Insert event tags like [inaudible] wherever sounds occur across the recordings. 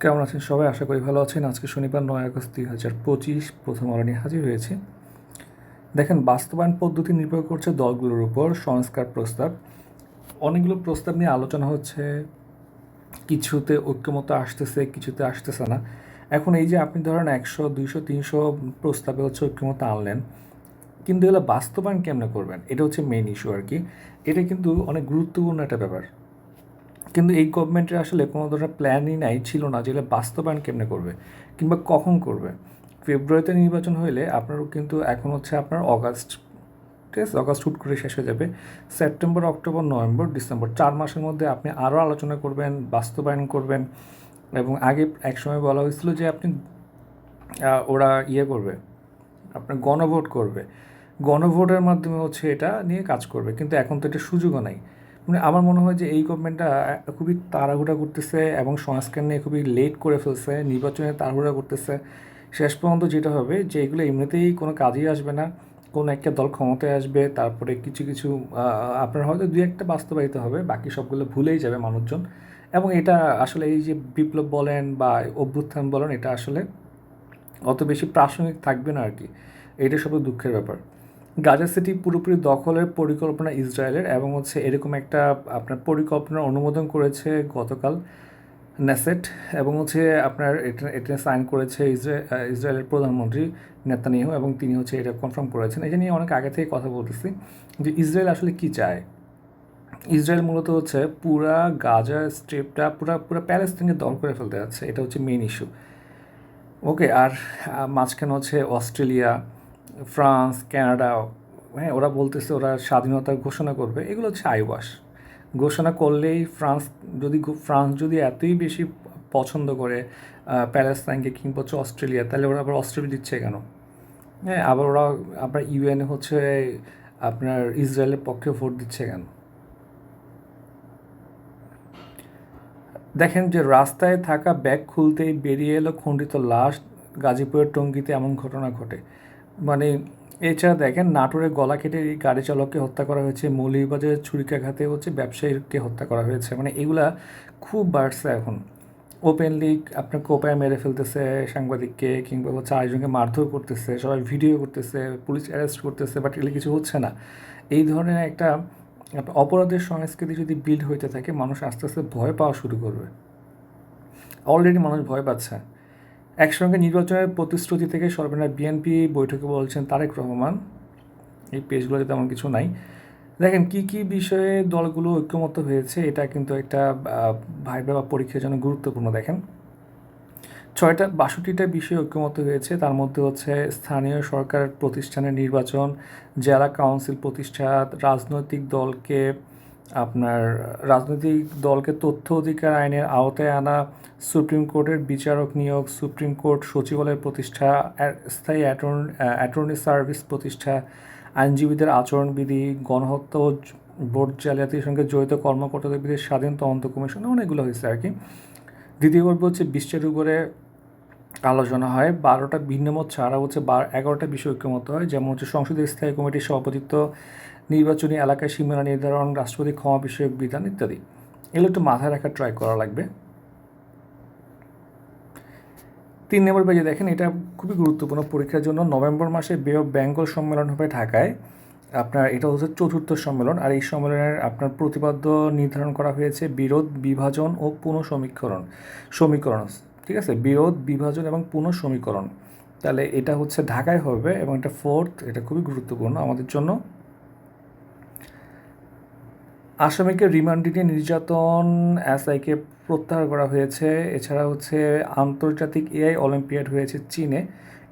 কেমন আছেন সবাই? আশা করি ভালো আছেন। আজকে শনিবার, নয় আগস্ট দুই হাজার পঁচিশ। প্রথম আলো নিয়ে হাজির হয়েছে। দেখেন, বাস্তবায়ন পদ্ধতি নির্ভর করছে দলগুলোর উপর সংস্কার প্রস্তাব। অনেকগুলো প্রস্তাব নিয়ে আলোচনা হচ্ছে। কিছুতে ঐক্যমত আসতেছে, কিছুতে আসতেছে না। এখন এই যে আপনি ধরেন একশো, দুইশো, তিনশো প্রস্তাবে হচ্ছে ঐক্যমত আনলেন, কিন্তু এগুলো বাস্তবায়ন কেমনে করবেন? এটা হচ্ছে মেইন ইস্যু আর কি। এটা কিন্তু অনেক গুরুত্বপূর্ণ একটা ব্যাপার। কিন্তু এই গভর্নমেন্টের আসলে কোনো ধরনের প্ল্যানই নাই, ছিল না যেগুলো বাস্তবায়ন কেমনে করবে কিংবা কখন করবে। ফেব্রুয়ারিতে নির্বাচন হইলে আপনারও কিন্তু এখন হচ্ছে আপনার অগাস্ট ঠিক আছে? অগাস্ট হুট করে শেষ হয়ে যাবে। সেপ্টেম্বর অক্টোবর নভেম্বর ডিসেম্বর চার মাসের মধ্যে আপনি আরও আলোচনা করবেন, বাস্তবায়ন করবেন এবং আগে একসময় বলা হয়েছিল যে আপনি ওরা ইয়ে করবে, আপনার গণভোট করবে। গণভোটের মাধ্যমে হচ্ছে এটা নিয়ে কাজ করবে। কিন্তু এখন তো এটা সুযোগও নাই। মানে আমার মনে হয় যে এই গভর্নমেন্টটা খুবই তাড়াহুড়া করতেছে এবং সংস্কার নিয়ে খুবই লেট করে ফেলছে, নির্বাচনে তাড়াহুড়া করতেছে। শেষ পর্যন্ত যেটা হবে যে এগুলো এমনিতেই কোনো কাজেই আসবে না। কোনো একটা দল ক্ষমতায় আসবে, তারপরে কিছু কিছু আপনার হয়তো দুই একটা বাস্তবায়িত হবে, বাকি সবগুলো ভুলেই যাবে মানুষজন। এবং এটা আসলে এই যে বিপ্লব বলেন বা অভ্যুত্থান বলেন, এটা আসলে অত বেশি প্রাসঙ্গিক থাকবে না আর কি। এটা সব দুঃখের ব্যাপার। গাজা সিটি পুরোপুরি দখলের পরিকল্পনা ইসরায়েলের এবং হচ্ছে এরকম একটা, আপনার পরিকল্পনার অনুমোদন করেছে গতকাল নেসেট এবং হচ্ছে আপনার এটা এটা সাইন করেছে ইসরায়েল ইসরায়েলের প্রধানমন্ত্রী নেতানিয়াহু এবং তিনি হচ্ছে এটা কনফার্ম করেছেন। এটা নিয়ে অনেক আগে থেকে কথা বলতেছি যে ইসরায়েল আসলে কি চায়? ইসরায়েল মূলত হচ্ছে পুরা গাজা স্ট্রিপটা পুরা পুরা প্যালেস্তিনকে দল করে ফেলতে যাচ্ছে। এটা হচ্ছে মেইন ইস্যু ওকে আর মাঝখানে হচ্ছে অস্ট্রেলিয়া ফ্রান্স, কানাডা হ্যাঁ ওরা বলতেছে ওরা স্বাধীনতার ঘোষণা করবে। এগুলো হচ্ছে আইওয়াস ঘোষণা করলেই ফ্রান্স যদি ফ্রান্স যদি এতই বেশি পছন্দ করে প্যালেস্তাইনকে কিংবা হচ্ছে অস্ট্রেলিয়া, তাহলে ওরা আবার অস্ট্রেলিয়া দিচ্ছে কেন? হ্যাঁ আবার ওরা আপনার ইউএন হচ্ছে আপনার ইসরায়েলের পক্ষে ভোট দিচ্ছে কেন? দেখেন যে রাস্তায় থাকা ব্যাগ খুলতেই বেরিয়ে এলো খণ্ডিত লাশ গাজীপুরের টঙ্গিতে এমন ঘটনা ঘটে। মানে এছাড়া দেখেন নাটোরে গলা কেটে এই গাড়ি চালককে হত্যা করা হয়েছে মৌলিবাজারের ছুরিকাঘাতে হচ্ছে ব্যবসায়ীকে হত্যা করা হয়েছে। মানে এগুলা খুব বাড়ছে এখন। ওপেনলি আপনার কোপায় মেরে ফেলতেছে সাংবাদিককে কিংবা হচ্ছে আরেকজনকে মারধর করতেছে, সবাই ভিডিও করতেছে, পুলিশ অ্যারেস্ট করতেছে, বাট এগুলো কিছু হচ্ছে না। এই ধরনের একটা অপরাধের সংস্কৃতি যদি বিল্ড হইতে থাকে, মানুষ আস্তে আস্তে ভয় পাওয়া শুরু করবে। অলরেডি মানুষ ভয় পাচ্ছে। একসঙ্গে নির্বাচনের প্রতিশ্রুতি থেকে সর্বনা বিএনপি বৈঠকে বলছেন তারেক রহমান। এই পেজগুলোতে তেমন কিছু নাই। দেখেন, কি কি বিষয়ে দলগুলো ঐক্যমত্য হয়েছে, এটা কিন্তু একটা ভাইবা বা পরীক্ষার জন্য গুরুত্বপূর্ণ, দেখেন। ছয়টা, বাষট্টিটা বিষয়ে ঐক্যমত হয়েছে, তার মধ্যে হচ্ছে স্থানীয় সরকার প্রতিষ্ঠানের নির্বাচন, জেলা কাউন্সিল প্রতিষ্ঠা, রাজনৈতিক দলকে আপনার রাজনৈতিক দলকে তথ্য অধিকার আইনের আওতায় আনা, সুপ্রিম কোর্টের বিচারক নিয়োগ, সুপ্রিম কোর্ট সচিবালয় প্রতিষ্ঠা স্থায়ী অ্যাটর্ন- অ্যাটর্নি সার্ভিস প্রতিষ্ঠা, আইনজীবীদের আচরণবিধি, গণহত্যা ভোট জালিয়াতির সঙ্গে জড়িত কর্মকর্তাদের বিরুদ্ধে স্বাধীন তদন্ত কমিশন, অনেকগুলো হয়েছে আর কি। দ্বিতীয় পর্ব হচ্ছে বিশ্বের উপরে আলোচনা হয়, বারোটা ভিন্নমত ছাড়া হচ্ছে বার, এগারোটা বিষয় ঐক্যমত হয়, যেমন হচ্ছে সংসদের স্থায়ী কমিটির সভাপতিত্ব নির্বাচনী এলাকায় সীমানা নির্ধারণ, রাষ্ট্রপতি ক্ষমা বিষয়ক বিধান ইত্যাদি। এগুলো একটু মাথায় রাখার ট্রাই করা লাগবে। তিন নম্বর পেজে দেখেন, এটা খুবই গুরুত্বপূর্ণ পরীক্ষার জন্য। নভেম্বর মাসে বে অফ বেঙ্গল সম্মেলন হবে ঢাকায়। আপনার এটা হচ্ছে চতুর্থ সম্মেলন, আর এই সম্মেলনের আপনার প্রতিপাদ্য নির্ধারণ করা হয়েছে বিরোধ, বিভাজন ও পুনঃসমীকরণ। সমীকরণ, ঠিক আছে? বিরোধ, বিভাজন এবং পুনঃসমীকরণ। তাহলে এটা হচ্ছে ঢাকায় হবে এবং এটা ফোর্থ এটা খুবই গুরুত্বপূর্ণ আমাদের জন্য। আসামিকে রিমান্ডে নিয়ে নির্যাতন এসআইকে প্রত্যাহার করা হয়েছে। এছাড়া হচ্ছে আন্তর্জাতিক এআই অলিম্পিয়াড হয়েছে চীনে।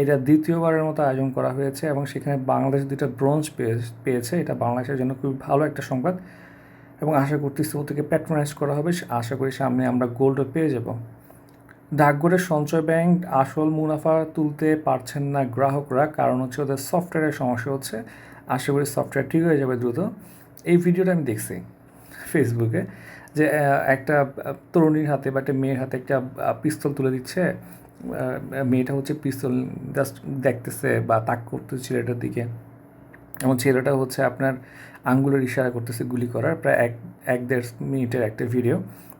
এটা দ্বিতীয়বারের মতো আয়োজন করা হয়েছে এবং সেখানে বাংলাদেশ দুইটা ব্রোঞ্জ পেয়েছে। এটা বাংলাদেশের জন্য খুবই ভালো একটা সংবাদ এবং আশা করতেছি ও থেকে প্যাট্রোনাইজ করা হবে। আশা করি সামনে আমরা গোল্ডও পেয়ে যাব। ডাকঘরের সঞ্চয় ব্যাংক আসল মুনাফা তুলতে পারছেন না গ্রাহকরা। কারণ হচ্ছে ওদের সফটওয়্যারের সমস্যা হচ্ছে। আশা করি সফটওয়্যার ঠিক হয়ে যাবে দ্রুত। এই ভিডিওটা আমি দেখছি। ফেসবুকে যে একটা তরুণীর হাতে বা একটা মেয়ের হাতে একটা পিস্তল তুলে দিচ্ছে। মেয়েটা হচ্ছে পিস্তল জাস্ট দেখতেছে বা তাক করতেছে ছেলেটার দিকে। এবং ছেলেটা হচ্ছে আপনার আঙ্গুলের ইশারা করতেছে গুলি করার, প্রায় এক এক দেড় মিনিটের একটা ভিডিও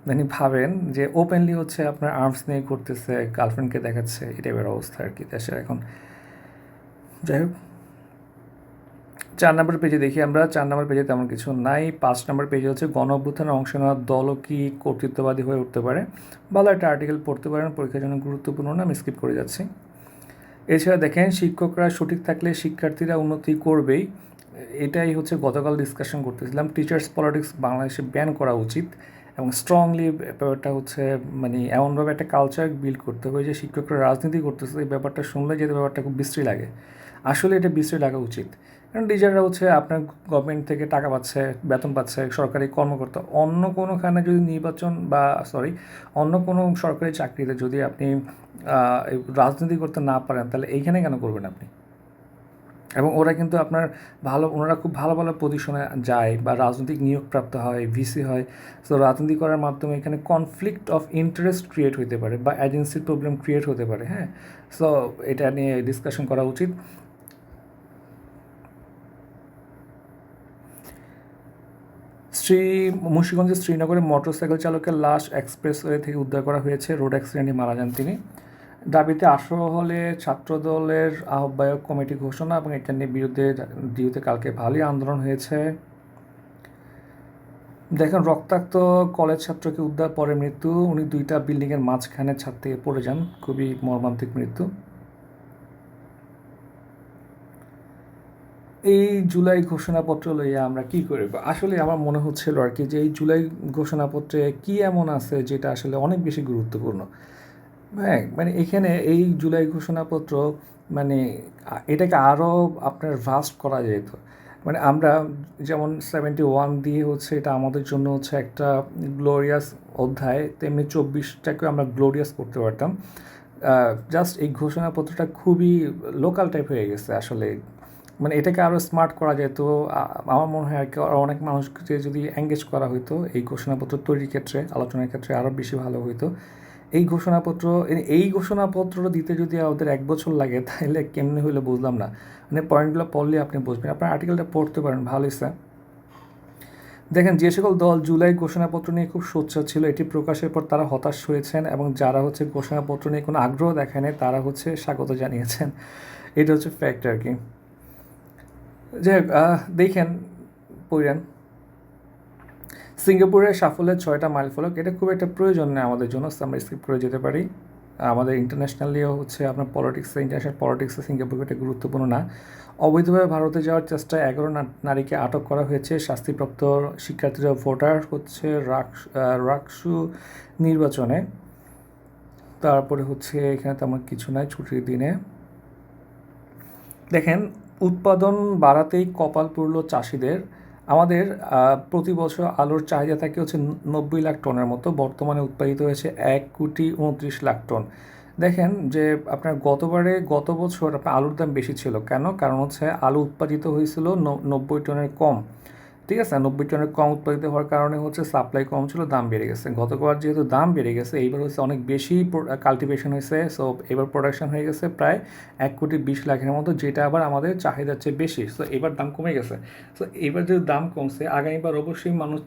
মানে ভাবেন যে ওপেনলি হচ্ছে আপনার আর্মস নিয়ে ঘুরতেছে গার্লফ্রেন্ডকে দেখাচ্ছে, এই টাইপের অবস্থা আর কি দেশের এখন। যাই হোক। চার নম্বর পেজে দেখি আমরা, চার নম্বর পেজে তেমন কিছু নাই। পাঁচ নম্বর পেজে হচ্ছে গণ অভ্যুত্থানে অংশ নেওয়ার দলও কি কর্তৃত্ববাদী হয়ে উঠতে পারে? ভালো একটা আর্টিকেল পড়তে পারেন, পরীক্ষার জন্য গুরুত্বপূর্ণ না আমি স্কিপ করে যাচ্ছি। এছাড়া দেখেন, শিক্ষকরা সঠিক থাকলে শিক্ষার্থীরা উন্নতি করবেই। এটাই হচ্ছে গতকাল ডিসকাশন করতেছিলাম। টিচার্স পলিটিক্স বাংলাদেশে ব্যান করা উচিত এবং স্ট্রংলি ব্যাপারটা হচ্ছে মানে এমনভাবে একটা কালচার বিল্ড করতে হবে যে শিক্ষকরা রাজনীতি করতেছে। এই ব্যাপারটা শুনলে যে ব্যাপারটা খুব বিশ্রী লাগে। আসলে এটা বিশ্রী লাগা উচিত। কারণ টিচাররা হচ্ছে আপনার গভর্নমেন্ট থেকে টাকা পাচ্ছে, বেতন পাচ্ছে, সরকারি কর্মকর্তা। অন্য কোনোখানে যদি নির্বাচন বা সরি অন্য কোনো সরকারি চাকরিতে যদি আপনি রাজনীতি করতে না পারেন, তাহলে এইখানে কেন করবেন আপনি? এবং ওরা কিন্তু আপনার ভালো, ওনারা খুব ভালো ভালো পজিশনে যায় বা রাজনৈতিক নিয়োগপ্রাপ্ত হয় ভিসি হয়। সো রাজনীতি করার মাধ্যমে এখানে কনফ্লিক্ট অফ ইন্টারেস্ট ক্রিয়েট হতে পারে বা এজেন্সির প্রবলেম ক্রিয়েট হতে পারে হ্যাঁ? সো এটা নিয়ে ডিসকাশন করা উচিত। শ্রী, মুন্সিগঞ্জের শ্রীনগরে মোটরসাইকেল চালকের লাশ এক্সপ্রেসওয়ে থেকে উদ্ধার করা হয়েছে। রোড অ্যাক্সিডেন্টে মারা যান তিনি। দাবিতে আশ্রয় হলে ছাত্রদলের আহ্বায়ক কমিটি ঘোষণা এবং এটা নিয়ে বিরুদ্ধে ডিউতে কালকে ভালোই আন্দোলন হয়েছে। দেখেন, রক্তাক্ত কলেজ ছাত্রকে উদ্ধার পরে মৃত্যু। উনি দুইটা বিল্ডিংয়ের মাঝখানে ছাদ থেকে পড়ে যান। খুবই মর্মান্তিক মৃত্যু। এই জুলাই ঘোষণাপত্র লইয়া আমরা কি করব? আসলে আমার মনে হচ্ছিল আর কি যে এই জুলাই ঘোষণাপত্রে কি এমন আছে যেটা আসলে অনেক বেশি গুরুত্বপূর্ণ? হ্যাঁ মানে এখানে এই জুলাই ঘোষণাপত্র মানে এটাকে আরও আপনার ভাস্ট করা যেত। মানে আমরা যেমন সেভেন্টি ওয়ান দিয়ে হচ্ছে এটা আমাদের জন্য হচ্ছে একটা গ্লোরিয়াস অধ্যায়, তেমনি চব্বিশটাকে আমরা গ্লোরিয়াস করতে পারতাম। জাস্ট এই ঘোষণাপত্রটা খুবই লোকাল টাইপ হয়ে গেছে আসলে। মানে এটাকে আরও স্মার্ট করা যেত আমার মনে হয় আর কি অনেক মানুষকে যদি এঙ্গেজ করা হইতো, এই ঘোষণাপত্র তৈরির ক্ষেত্রে, আলোচনার ক্ষেত্রে আরও বেশি ভালো হইতো। এই ঘোষণাপত্র এই ঘোষণাপত্র দিতে যদি আমাদের এক বছর লাগে, তাহলে কেমনে হইলে বুঝলাম না। মানে পয়েন্টগুলো পড়লে আপনি বুঝবেন। আপনার আর্টিকেলটা পড়তে পারেন, ভালোই স্যার। দেখেন, যে সকল দল জুলাই ঘোষণাপত্র নিয়ে খুব সোচ্চার ছিল, এটি প্রকাশের পর তারা হতাশ হয়েছেন এবং যারা হচ্ছে ঘোষণাপত্র নিয়ে কোনো আগ্রহ দেখায় তারা হচ্ছে স্বাগত জানিয়েছেন। এটা হচ্ছে ফ্যাক্ট আর কি। হোক দেখেন পড়েন সিঙ্গাপুরের সাফল্যের ছয়টা মাইল ফলক এটা খুব একটা প্রয়োজন নেই আমাদের জন্য, আমরা স্কিপ করে যেতে পারি। আমাদের ইন্টারন্যাশনালিও হচ্ছে আপনার পলিটিক্সে ইন্টারন্যাশনাল পলিটিক্সে সিঙ্গাপুর এটা গুরুত্বপূর্ণ না। অবৈধভাবে ভারতে যাওয়ার চেষ্টায় এগারো নারীকে আটক করা হয়েছে, শাস্তিপ্রাপ্ত শিক্ষার্থীরা ভোটার হচ্ছে রাকসু নির্বাচনে। তারপরে হচ্ছে এখানে তেমন কিছু নাই, ছুটির দিনে। দেখেন উৎপাদন বাড়াতেই কপাল পড়ল চাষিদের। আমাদের প্রতি বছর আলুর চাহিদা থাকে হচ্ছে নব্বই লাখ টনের মতো। বর্তমানে উৎপাদিত হয়েছে এক কোটি উনত্রিশ লাখ টন। দেখেন যে আপনার গতবারে, গত বছর আপনার আলুর দাম বেশি ছিল। কেন? কারণ হচ্ছে আলু উৎপাদিত হয়েছিল নব্বই টনের কম। ঠিক আছে নব্বই টনের কম উৎপাদিত হওয়ার কারণে হচ্ছে সাপ্লাই কম ছিল, দাম বেড়ে গেছে। গতবার যেহেতু দাম বেড়ে গেছে, এইবার হচ্ছে অনেক বেশি কাল্টিভেশন হয়েছে। সো এবার প্রোডাকশন হয়ে গেছে প্রায় এক কোটি বিশ লাখের মতো, যেটা আবার আমাদের চাহিদার চেয়ে বেশি। সো এবার দাম কমে গেছে। সো এবার যদি দাম কমছে আগামীবার অবশ্যই মানুষ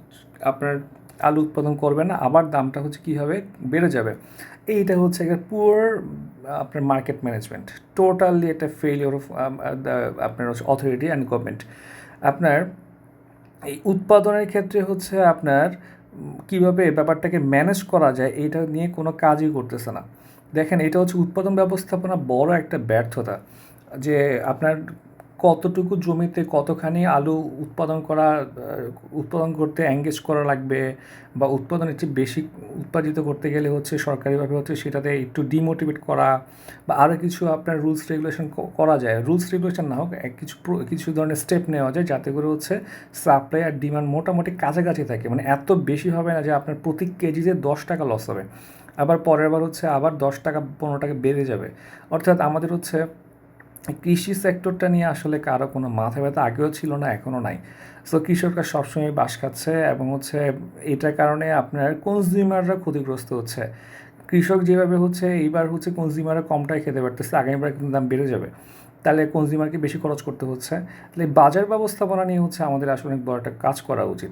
আপনার আলু উৎপাদন করবে না, আবার দামটা হচ্ছে কী হবে বেড়ে যাবে। এইটা হচ্ছে একটা পুয়ার আপনার মার্কেট ম্যানেজমেন্ট টোটালি একটা ফেলিওর অফ আপনার হচ্ছে অথরিটি অ্যান্ড গভর্নমেন্ট আপনার এই উৎপাদনের ক্ষেত্রে হচ্ছে আপনার কীভাবে ব্যাপারটাকে ম্যানেজ করা যায় এটা নিয়ে কোনো কাজই করতেছে না। দেখেন, এটা হচ্ছে উৎপাদন ব্যবস্থাপনা বড় একটা ব্যর্থতা। যে আপনার কতটুকু জমিতে কতখানি আলু উৎপাদন করা উৎপাদন করতে এঙ্গেজ করা লাগবে বা উৎপাদন একটু বেশি উৎপাদিত করতে গেলে হচ্ছে সরকারিভাবে হচ্ছে সেটাতে একটু ডিমোটিভেট করা বা আরও কিছু আপনার রুলস রেগুলেশন করা যায়। রুলস রেগুলেশন না হোক কিছু কিছু ধরনের স্টেপ নেওয়া যায় যাতে করে হচ্ছে সাপ্লাই আর ডিমান্ড মোটামুটি কাছাকাছি থাকে। মানে এত বেশি হবে না যে আপনার প্রতি কেজিতে দশ টাকা লস হবে। আবার পরের বার হচ্ছে আবার দশ টাকা, পনেরো টাকা বেড়ে যাবে। অর্থাৎ আমাদের হচ্ছে কৃষি সেক্টরটা নিয়ে আসলে কারও কোনো মাথা ব্যথা আগেও ছিল না এখনও নাই। সো কৃষকরা সবসময় বাস খাচ্ছে এবং হচ্ছে এটার কারণে আপনার কনজিউমাররা ক্ষতিগ্রস্ত হচ্ছে। কৃষক যেভাবে হচ্ছে এইবার হচ্ছে কনজিউমাররা কমটাই খেতে পারতেছে, আগামীবার কিন্তু দাম বেড়ে যাবে। তাহলে কনজিউমারকে বেশি খরচ করতে হচ্ছে। তাহলে বাজার ব্যবস্থাপনা নিয়ে হচ্ছে আমাদের আসলে অনেক বড় একটা কাজ করা উচিত।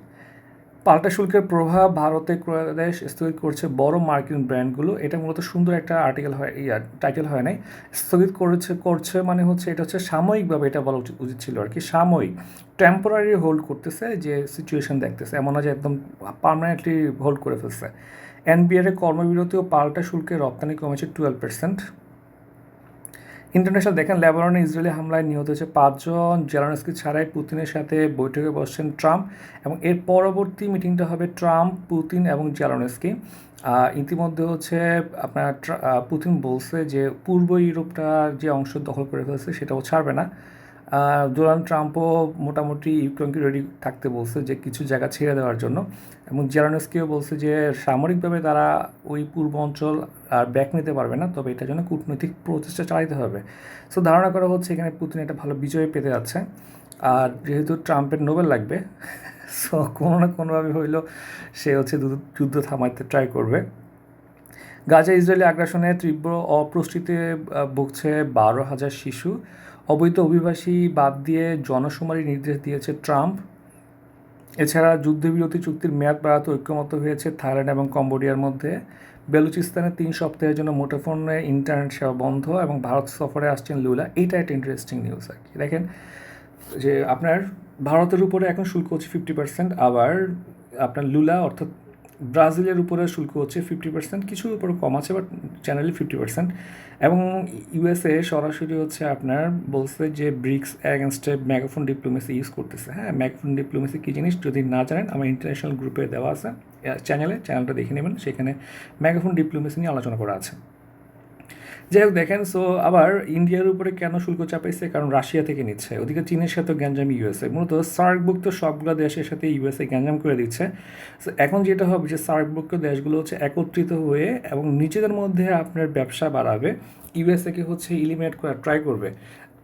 পাল্টা শুল্কের প্রভাব ভারতে ক্রয়াদেশ স্থগিত করছে বড় মার্কিন ব্র্যান্ডগুলো। এটা মূলত সুন্দর একটা আর্টিকেল হয়, ইয়া টাইটেল হয় নাই। স্থগিত করেছে, করছে মানে হচ্ছে এটা হচ্ছে সাময়িকভাবে এটা বলা উচিত উচিত ছিল আর কি সাময়িক টেম্পোরারি হোল্ড করতেছে যে সিচুয়েশন দেখতেছে। এমন না যে একদম পার্মানেন্টলি হোল্ড করে ফেলছে। এনবিআর এর কর্মবিরতি ও পাল্টা শুল্কে রপ্তানি কমেছে টুয়েলভ পার্সেন্ট ইন্টারন্যাশনাল দেখেন, লেবাননে ইসরায়েলি হামলায় নিহত হয়েছে পাঁচজন। জেলানস্কি ছাড়াই পুতিনের সাথে বৈঠকে বসছেন ট্রাম্প এবং এর পরবর্তী মিটিংটা হবে ট্রাম্প, পুতিন এবং জেলানস্কি। ইতিমধ্যে হচ্ছে আপনার পুতিন বলছে যে পূর্ব ইউরোপটার যে অংশ দখল করে ফেলছে সেটাও ছাড়বে না। ডোনাল্ড ট্রাম্পও মোটামুটি ইউক্রেনকে রেডি থাকতে বলছে যে কিছু জায়গা ছেড়ে দেওয়ার জন্য। এবং জেলানস্কিও বলছে যে সামরিকভাবে তারা ওই পূর্ব অঞ্চল আর ব্যাক নিতে পারবে না তবে এটার জন্য কূটনৈতিক প্রচেষ্টা চালাতে হবে। সো ধারণা করা হচ্ছে এখানে পুতিন একটা ভালো বিজয় পেতে যাচ্ছে। আর যেহেতু ট্রাম্পের নোবেল লাগবে [laughs] সো কোনো না কোনোভাবে হইলেও সে হচ্ছে যুদ্ধ- থামাইতে ট্রাই করবে। গাজা ইসরায়েলি আগ্রাসনে তীব্র আহ, ভুগছে বারো হাজার শিশু। অবৈধ অভিবাসী বাদ দিয়ে জনশুমারি নির্দেশ দিয়েছে ট্রাম্প। এছাড়া যুদ্ধবিরতি চুক্তির মেয়াদ বাড়াতে ঐক্যমত হয়েছে থাইল্যান্ড এবং কম্বোডিয়ার মধ্যে। বেলুচিস্তানে তিন সপ্তাহের জন্য মুঠোফোনে ইন্টারনেট সেবা বন্ধ এবং ভারত সফরে আসছেন লুলা। এইটা একটা ইন্টারেস্টিং নিউজ আর কি। দেখেন যে আপনার ভারতের উপরে এখন শুল্ক হচ্ছে ফিফটি পার্সেন্ট আবার আপনার লুলা অর্থাৎ ব্রাজিলের উপরে শুল্ক হচ্ছে ফিফটি পার্সেন্ট কিছু উপরে কম আছে বাট জেনারেলি ফিফটি পার্সেন্ট এবং ইউএসএ সরাসরি হচ্ছে আপনার বলছে যে ব্রিক্স অ্যাগেনস্টে ম্যাগাফোন ডিপ্লোমেসি ইউজ করতেছে। হ্যাঁ ম্যাগাফোন ডিপ্লোমেসি কী জিনিস? যদি না জানেন, আমার ইন্টারন্যাশনাল গ্রুপে দেওয়া আছে চ্যানেলে চ্যানেলটা দেখে নেবেন। সেখানে ম্যাগাফোন ডিপ্লোমেসি নিয়ে আলোচনা করা আছে। যাই হোক, দেখেন সো আবার ইন্ডিয়ার উপরে কেন শুল্ক চাপাইছে? কারণ রাশিয়া থেকে নিচ্ছে। ওদিকে চীনের সাথে গ্যাঞ্জাম ইউএসএ মূলত সার্কভুক্ত সবগুলো দেশের সাথে ইউএসএ গ্যাঞ্জাম করে দিচ্ছে। সো এখন যেটা হবে যে সার্কভুক্ত দেশগুলো হচ্ছে একত্রিত হয়ে এবং নিজেদের মধ্যে আপনার ব্যবসা বাড়াবে। ইউএসএকে হচ্ছে ইলিমিনেট করা ট্রাই করবে।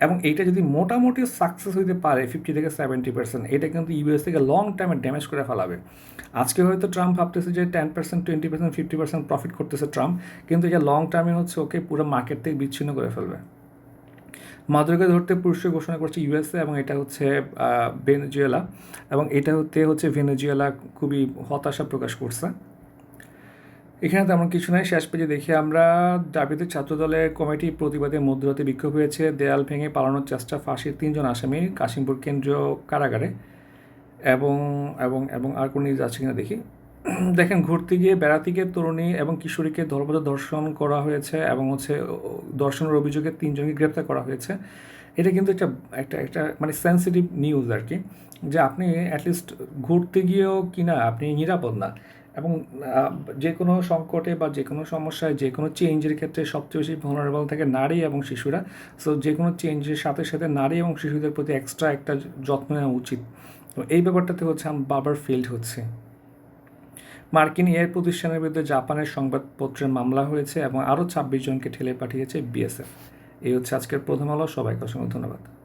এবং এইটা যদি মোটামুটি সাকসেস হইতে পারে ফিফটি থেকে সেভেন্টি পার্সেন্ট এটা কিন্তু ইউএস থেকে লং টাইমে ড্যামেজ করে ফেলাবে। আজকে হয়তো ট্রাম্প ভাবতেছে যে ten percent twenty percent fifty percent profit করতেছে ট্রাম্প কিন্তু এটা লং টার্মে হচ্ছে ওকে পুরো মার্কেট থেকে বিচ্ছিন্ন করে ফেলবে। মাদুরকে ধরতে পুরস্কার ঘোষণা করছে ইউএসএ এবং এটা হচ্ছে ভেনেজুয়েলা এবং এটা হতে হচ্ছে ভেনেজুয়েলা খুবই হতাশা প্রকাশ করছে। এখানে তেমন কিছু নাই। শেষ পেজে দেখি আমরা দাবিতে ছাত্রদলের কমিটি প্রতিবাদে মধ্যরাতে বিক্ষোভ হয়েছে। দেয়াল ভেঙে পালানোর চেষ্টা ফাঁসির তিনজন আসামি, কাশিমপুর কেন্দ্রীয় কারাগারে। এবং এবং এবং আর কোনো নিউজ আছে কিনা দেখি। [clears throat] দেখেন, ঘুরতে গিয়ে বেড়াতে গিয়ে তরুণী এবং কিশোরীকে ধর্মপদ দর্শন করা হয়েছে এবং হচ্ছে দর্শনের অভিযোগে তিনজনকে গ্রেপ্তার করা হয়েছে। এটা কিন্তু একটা একটা একটা মানে সেন্সিটিভ নিউজ আর কি। যে আপনি অ্যাটলিস্ট ঘুরতে গিয়েও কিনা আপনি নিরাপদ না। এবং যে কোনো সংকটে বা যে কোনো সমস্যায় যে কোনো চেঞ্জের ক্ষেত্রে সবচেয়ে বেশি ভনারেবল থাকে নারী এবং শিশুরা। সো যে কোনো চেঞ্জের সাথে সাথে নারী এবং শিশুদের প্রতি এক্সট্রা একটা যত্ন নেওয়া উচিত। তো এই ব্যাপারটাতে হচ্ছে আমি বারবার ফিল্ড হচ্ছে। মার্কিন এয়ার প্রতিষ্ঠানের বিরুদ্ধে জাপানের সংবাদপত্রের মামলা হয়েছে এবং আরও ছাব্বিশ জনকে ঠেলে পাঠিয়েছে বিএসএফ এই হচ্ছে আজকের প্রথম আলো। সবাইকে অসংখ্য ধন্যবাদ।